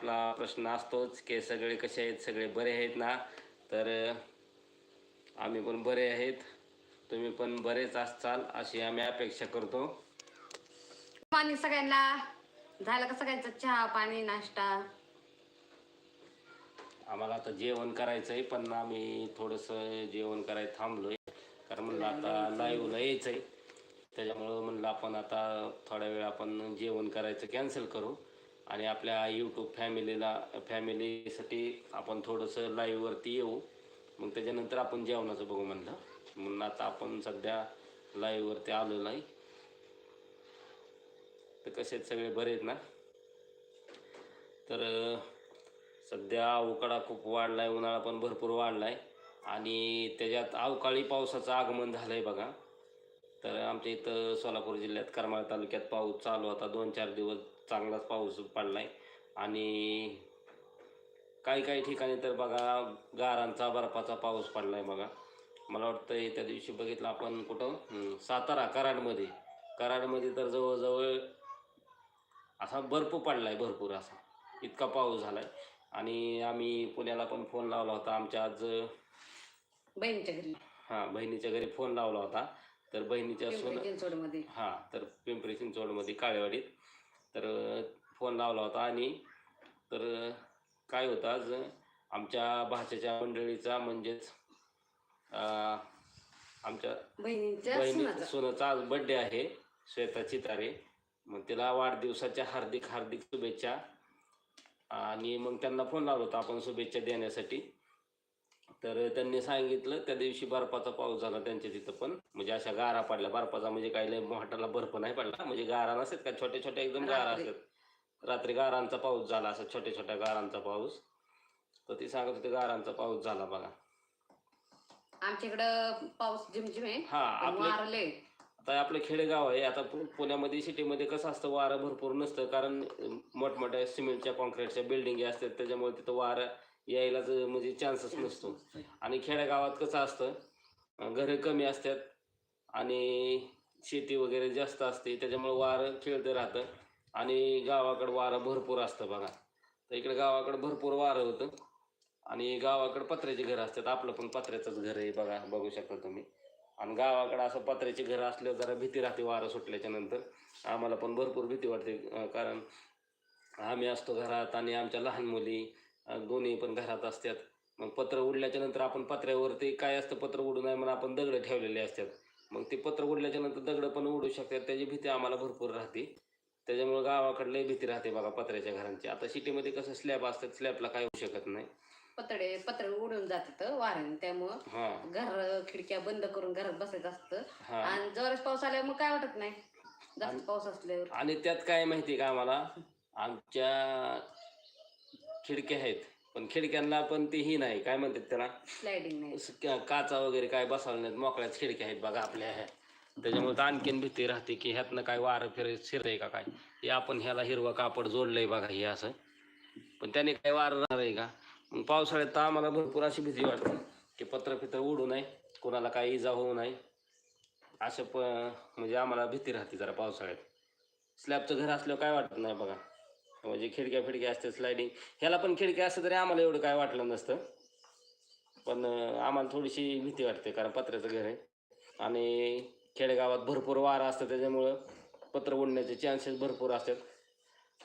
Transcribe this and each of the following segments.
आपला प्रश्न असतोच की सगळे कसे आहेत सगळे बरे आहेत ना? तर आम्ही पण बरे आहेत. तुम्ही पण बरेच असचाल अशी आम्ही अपेक्षा करतो. पाणी सगळ्यांना. झालं का सगळ्यांचा चहा पाणी नाश्ता? आम्हाला आता जेवण करायचं आहे पण आम्ही थोडंसं जेवण करायला थांबलोय. कारण म्हणलं आता लाईव्हला यायचं आहे त्याच्यामुळं म्हणलं आपण आता थोड्या वेळ आपण जेवण करायचं कॅन्सल करू. आणि आपल्या यूट्यूब फॅमिलीला फॅमिलीसाठी आपण थोडंसं लाईव्हवरती येऊ. मग त्याच्यानंतर आपण जेवणाचं बघू म्हणलं. म्हणून आता आपण सध्या लाईव्हवरती आलो नाही. तर कसे आहेत सगळे? बरे आहेत ना? तर सध्या अवकाळा खूप वाढला आहे उन्हाळा पण भरपूर वाढला आहे आणि त्याच्यात अवकाळी पावसाचं आगमन झालं आहे बघा. तर आमच्या इथं सोलापूर जिल्ह्यात करमाळ तालुक्यात पाऊस चालू होता. दोन चार दिवस चांगलाच पाऊस पडलाय. आणि काही काही ठिकाणी तर बघा गारांचा बर्फाचा पाऊस पडलाय बघा. मला वाटतं त्या दिवशी बघितलं आपण कुठं? सातारा कराडमध्ये. कराडमध्ये तर जवळजवळ असा बर्फ पडलाय भरपूर असा. इतका पाऊस झालाय. आणि आम्ही पुण्याला पण फोन लावला होता. आमच्या आज बहिणीच्या घरी. हां बहिणीच्या घरी फोन लावला होता. तर बहिणीच्या सोन हां तर पिंपरी चिंचवडमध्ये काळेवाडीत. तर फोन लावला होता आणि तर काय होतं आज आमच्या भाच्याच्या मंडळीचा म्हणजेच आमच्या बहिणीच्या बहिणी सुनाचा. सोनाचा आज बड्डे आहे श्वेता चितारे मग तिला वाढदिवसाच्या हार्दिक हार्दिक शुभेच्छा. आणि मग त्यांना फोन लावला होता आपण शुभेच्छा देण्यासाठी. तर त्यांनी सांगितलं त्या दिवशी बर्फाचा पाऊस झाला त्यांच्या तिथं पण. म्हणजे अशा गारा पडल्या. बर्फाचा म्हणजे काही मोठाला बर्फ नाही पडला. म्हणजे गारा नसतात का? छोट्या छोट्या एकदम गारा. असतात. रात्री गारांचा पाऊस झाला असं छोट्या छोट्या गारांचा पाऊस. तर ती सांगत होती गारांचा पाऊस झाला बघा. आमच्या इकडं पाऊस झिमझिम आहे. हा वारले आता आपलं खेडेगाव आहे. आता पुण्यामध्ये सिटीमध्ये कसं असतं वारं भरपूर नसतं. कारण मोठमोठ्या सिमेंटच्या कॉन्क्रीटच्या बिल्डिंगी असतात. त्याच्यामुळे तिथं वारं यायलाच म्हणजे चान्सच नसतो. आणि खेडेगावात कसं असतं घरं कमी असतात आणि शेती वगैरे जास्त असते त्याच्यामुळे वारं खेळतं राहतं आणि गावाकडं वारं भरपूर असतं बघा. तर इकडे गावाकडं भरपूर वारं होतं आणि गावाकडं पत्र्याची घरं असतात. आपलं पण पत्र्याचंच घर आहे बघा बघू शकता तुम्ही. आणि गावाकडं असं पत्र्याची घरं असल्यावर जरा भीती राहते वारं सुटल्याच्या नंतर. आम्हाला पण भरपूर भीती वाटते कारण आम्ही असतो घरात आणि आमच्या लहान मुली दोन्ही पण घरात असतात मग पत्र उडल्याच्या नंतर आपण पत्र्यावरती काय असतं पत्र उडू नये म्हणून आपण दगडं ठेवलेले असतात. मग ते पत्र उडल्याच्या नंतर दगडं पण उडू शकतात. त्याची भीती आम्हाला भरपूर राहते. त्याच्यामुळे गावाकडे लई भीती राहते बघा पत्र्याच्या घरांची. आता सिटीमध्ये कसं स्लॅब असतात स्लॅबला काय होऊ शकत नाही. पतडे पत्र उडून जातात वाऱ्याने. त्यामुळं घर खिडक्या बंद करून घरात बसायचं असतं. आणि जोरात पाऊस आल्यावर मग काय वाटत नाही? जास्त पाऊस असल्यावर. आणि त्यात काय माहिती का आम्हाला? आमच्या खिडक्या आहेत पण खिडक्यांना पण ती ही नाही. काय म्हणतात त्याला? स्लायडिंग नाही. काचा वगैरे काय बसवल्या नाहीत. मोकळ्याच खिडक्या आहेत बघा आपल्या. ह्या त्याच्यामुळे तर आणखीन भीती राहते की ह्यातनं काय वारं फिर शिरतंय का काय? हे आपण ह्याला हिरवं कापड जोडलंय बघा हे असं. पण त्याने काय वारं राहणार आहे का? मग पावसाळ्यात तर आम्हाला भरपूर अशी भीती वाटते की पत्र फित्र उडू नये कोणाला काही इजा होऊ नये. असं प म्हणजे आम्हाला भीती राहते जरा पावसाळ्यात. स्लॅबचं घर असल्यावर काय वाटत नाही बघा. म्हणजे खिडक्या फिडक्या असते स्लायडिंग ह्याला पण खिडक्या असतं तरी आम्हाला एवढं काय वाटलं नसतं. पण आम्हाला थोडीशी भीती वाटते कारण पत्र्याचं घर आहे. आणि खेडेगावात भरपूर वारा असतं त्याच्यामुळं पत्र उडण्याचे चान्सेस भरपूर असतात.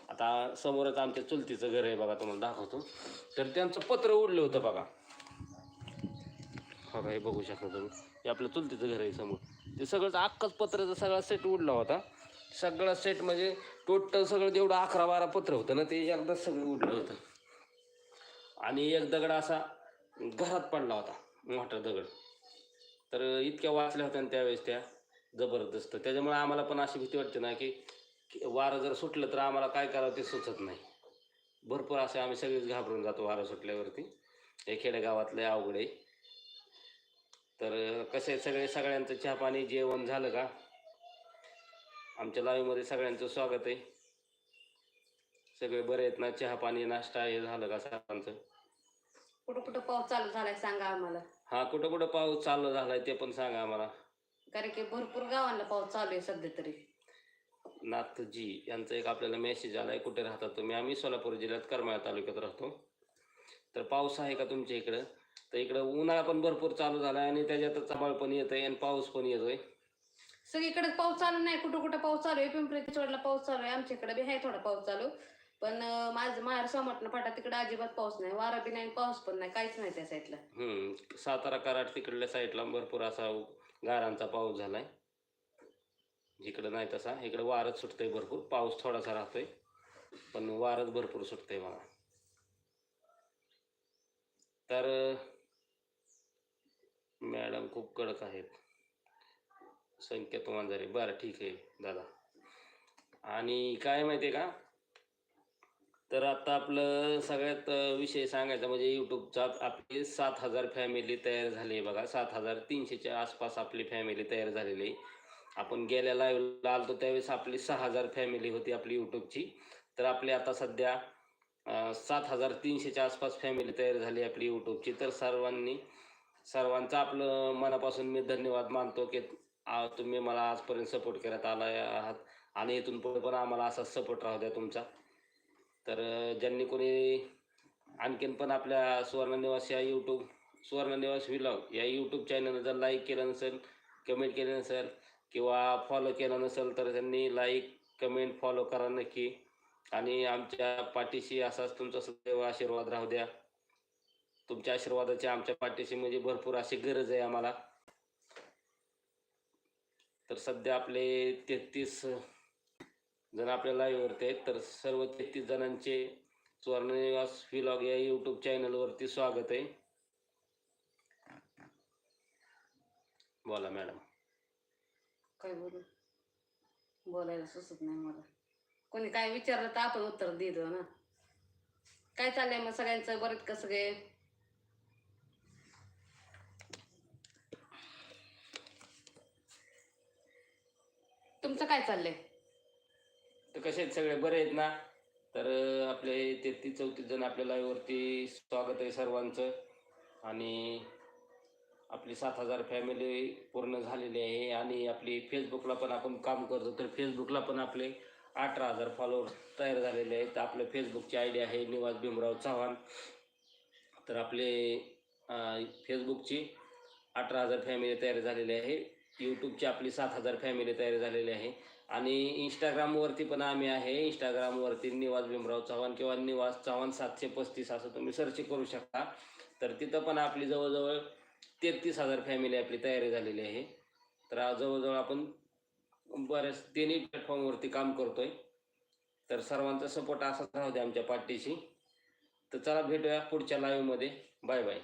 आता समोरच आमच्या चुलतीचं घर आहे बघा तुम्हाला दाखवतो. तर त्यांचं पत्र उडलं होतं बघा. बघा हे बघू शकता तुम्ही. हे आपलं चुलतीचं घर आहे समोर. ते सगळंच अख्खाच पत्राचा सगळा सेट उडला होता. सगळा सेट म्हणजे टोटल सगळं जेवढं अकरा बारा पत्र होतं ना ते एकदा सगळं उडलं होतं. आणि एक दगड असा घरात पडला होता मोठा दगड. तर इतक्या वाचल्या होत्या ना त्यावेळेस त्या जबरदस्त. त्याच्यामुळे आम्हाला पण अशी भीती वाटते ना की की वारं जर सुटलं तर आम्हाला काय करावं ते सुचत नाही. भरपूर असे आम्ही सगळेच घाबरून जातो वारं सुटल्यावरती. हे खेडेगावातले अवघड. आहे तर कसे सगळे सगळ्यांचं चहा पाणी जेवण झालं का आमच्या लाईव्हमध्ये सगळ्यांचं स्वागत आहे. सगळे बरे आहेत ना? चहा पाणी नाश्ता हे झालं का सर्वांचं कुठं कुठं पाऊस चालू झालाय सांगा आम्हाला. हा कुठं कुठं पाऊस चालू झालाय ते पण सांगा आम्हाला. कारण की भरपूर गावांना पाऊस चालू आहे सध्या तरी. नाथजी यांचा एक आपल्याला मेसेज आलाय कुठे राहतात तुम्ही? आम्ही सोलापूर जिल्ह्यात करमाळा तालुक्यात राहतो. तर पाऊस आहे का तुमच्या इकडं? तर इकडं उन्हाळा पण भरपूर चालू झाला आणि त्याच्यातच आभाळ पण येतंय आणि पाऊस पण येतोय. सगळीकडे पाऊस चालू नाही कुठं कुठं पाऊस चालू आहे पिंपरी चिंचवडला पाऊस चालू आहे आमच्या इकडे बी आहे थोडा पाऊस चालू. पण माझं माहेर सोमटनं फाटा तिकडे अजिबात पाऊस नाही वारा बी नाही पाऊस पण नाही काहीच नाही त्या साईडला. हम्म सातारा कराड तिकडल्या साईडला भरपूर असा गारांचा पाऊस झालाय. इकडं नाही तसा इकडे वारच सुटतंय भरपूर पाऊस थोडासा राहतोय पण वारच भरपूर सुटतंय मला तर मॅडम खूप कडक आहेत. संकेत मांजारे बरं ठीक आहे दादा. आणि काय माहिती आहे का? तर आता आपलं सगळ्यात विषय सांगायचा म्हणजे यूट्यूबचा आपली सात हजार फॅमिली तयार झाली आहे बघा. सात हजार तीनशेच्या आसपास आपली फॅमिली तयार झालेली. आहे आपण गेल्या लाईव्हला आलतो त्यावेळेस आपली सहा हजार फॅमिली होती आपली यूट्यूबची तर आपली आता सध्या सात हजार तीनशेच्या आसपास फॅमिली तयार झाली आपली यूट्यूबची तर सर्वांनी सर्वांचं आपलं मनापासून मी धन्यवाद मानतो की तुम्ही मला आजपर्यंत सपोर्ट करत आला आहात. आणि इथून पुढे पण आम्हाला असाच सपोर्ट राहू द्या तुमचा. तर ज्यांनी कोणी आणखीन पण आपल्या सुवर्ण निवास या यूट्यूब सुवर्ण निवास विलॉग या यूट्यूब चॅनलनं जर लाईक केलं नसेल कमेंट केलं नसेल किंवा फॉलो केलं नसेल तर त्यांनी लाईक कमेंट फॉलो करा नक्की. आणि आमच्या पाठीशी असाच तुमचा सदैव आशीर्वाद राहू द्या. तुमच्या आशीर्वादाची आमच्या पाठीशी म्हणजे भरपूर अशी गरज आहे आम्हाला. तर सध्या आपले तेहतीस जण आपल्या लाईव्हवरती आहेत. तर सर्व तेहतीस जणांचे स्वर्णनिवास फिलॉग या यूट्यूब चॅनलवरती स्वागत आहे. बोला मॅडम काय बोलू? बोलायला सुचत नाही मला. कोणी काय विचारलं तर आपण उत्तर देतो ना. काय चाललंय मग सगळ्यांचं? बरं कसं काय तुमचं काय चाललंय? तर कसे आहेत सगळे? बरे आहेत ना? तर आपले तेहतीस चौतीस जण आपल्या लाईव्हवरती स्वागत आहे सर्वांचं. आणि आपली सात हजार फॅमिली पूर्ण झालेली आहे. आणि आपली फेसबुकला पण आपण काम करतो. तर फेसबुकला पण आपले अठरा हजार फॉलोअर्स तयार झालेले आहेत. आपलं फेसबुकची आय डी आहे निवास भीमराव चव्हाण. तर आपले फेसबुकची अठरा हजार फॅमिली तयार झालेली आहे. यूट्यूबची आपली सात हजार फॅमिली तयार झालेली आहे. आणि इंस्टाग्रामवरती पण आम्ही आहे. इंस्टाग्रामवरती निवास भीमराव चव्हाण किंवा निवास चव्हाण सातशे पस्तीस असं तुम्ही सर्च करू शकता. तर तिथं पण आपली जवळजवळ तेहतीस हजार फॅमिली आपली तयारी झालेली आहे. तर जवळजवळ आपण बऱ्याच तिन्ही प्लॅटफॉर्मवरती काम करतोय. तर सर्वांचा सपोर्ट असाच राहू द्या आमच्या पार्टीशी तर चला भेटूया पुढच्या लाईव्हमध्ये बाय बाय